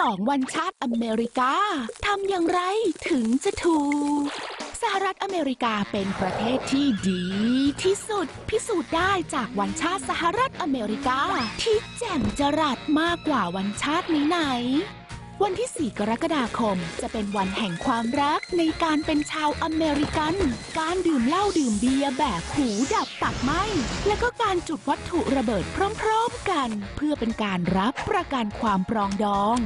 ลองวันชาติอเมริกาทำอย่างไรถึงจะถูก สหรัฐอเมริกาเป็นประเทศที่ดีที่สุด พิสูจน์ได้จากวันชาติสหรัฐอเมริกา ที่แจ่มจรัสมากกว่าวันชาติไหน วันที่ 4 กรกฎาคม จะเป็นวันแห่งความรักในการเป็นชาวอเมริกัน การดื่มเหล้าดื่มเบียร์แบบหูดับตับไหม และก็การจุดวัตถุระเบิดพร้อมๆกัน เพื่อเป็นการรับประกันความปรองดอง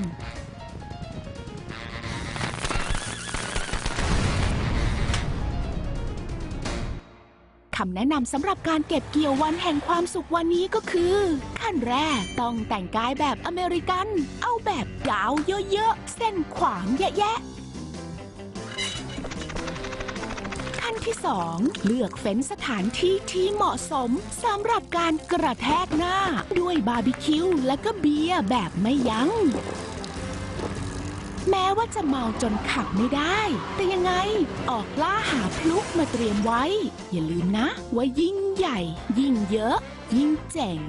คำแนะนำสำหรับการเก็บเกี่ยววันแห่งความสุขวันนี้ก็คือขั้นแรกต้องแต่งกายแบบอเมริกัน เอาแบบยาวเยอะๆ เส้นขวางแยะๆขั้นที่สองเลือกเฟ้นสถานที่ที่เหมาะสมสำหรับการกระแทกหน้า ด้วยบาร์บีคิวและก็เบียร์แบบไม่ยัง้ง แม้ว่าจะเมาจนขับไม่ได้ แต่ยังไงออกล่าหาพลุมาเตรียมไว้ อย่าลืมนะ ว่ายิ่งใหญ่ ยิ่งเยอะ ยิ่งเจ๋ง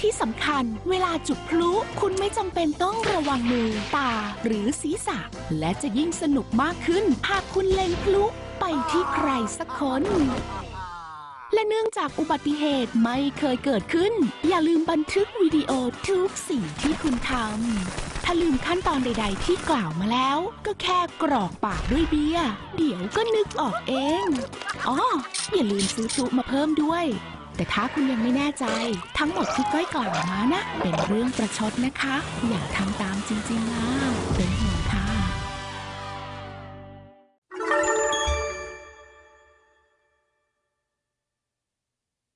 ที่สำคัญเวลาจุดพลุคุณไม่จำเป็นต้องระวังมือ ตา หรือศีรษะ และจะยิ่งสนุกมากขึ้น หากคุณเล็งพลุไปที่ใครสักคน และเนื่องจากอุบัติเหตุไม่เคยเกิดขึ้น อย่าลืมบันทึกวิดีโอทุกสิ่งที่คุณทำ ถ้าลืมขั้นตอนใด ๆ ที่กล่าวมาแล้ว ก็แค่กรอกปากด้วยเบียร์เดี๋ยวก็นึกออกเอง อ๋อ อย่าลืมซื้อพลุมาเพิ่มด้วย แต่ถ้าคุณยังไม่แน่ใจ ทั้งหมดที่ก้อยกล่าวมานะ เป็นเรื่องประชดนะคะ อย่าทำตามจริงๆนะเป็นห่วงค่ะ